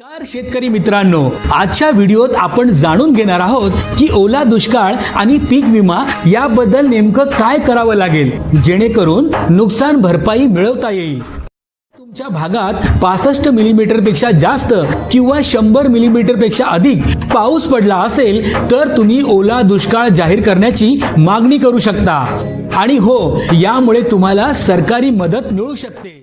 नमस्कार शेतकरी मित्रांनो आजच्या व्हिडिओत आपण जाणून घेणार आहोत की ओला दुष्काळ आणि पीक विमा याबद्दल नेमकं काय करावं लागेल जेणेकरून नुकसान भरपाई मिळवता येईल. तुमच्या भागात पासष्ट मिलीमीटरपेक्षा जास्त किंवा शंभर मिलीमीटरपेक्षा अधिक पाऊस पडला असेल तर तुम्ही ओला दुष्काळ जाहीर करण्याची मागणी करू शकता. आणि हो यामुळे तुम्हाला सरकारी मदत मिळू शकते.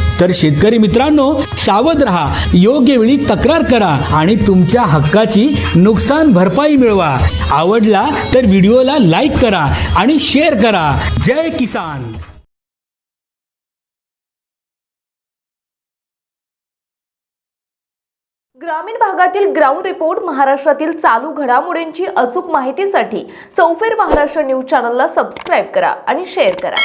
तर शेतकरी मित्रांनो सावध रहा योग्य वेळी तक्रार करा आणि तुमच्या हक्काची नुकसान भरपाई मिळवा. आवडला तर व्हिडिओला लाईक करा आणि शेअर करा. जय किसान! ग्रामीण भागातील ग्राउंड रिपोर्ट महाराष्ट्रातील चालू घडामोडींची अचूक माहितीसाठी चौफेर महाराष्ट्र न्यूज चॅनलला सबस्क्राईब करा आणि शेअर करा.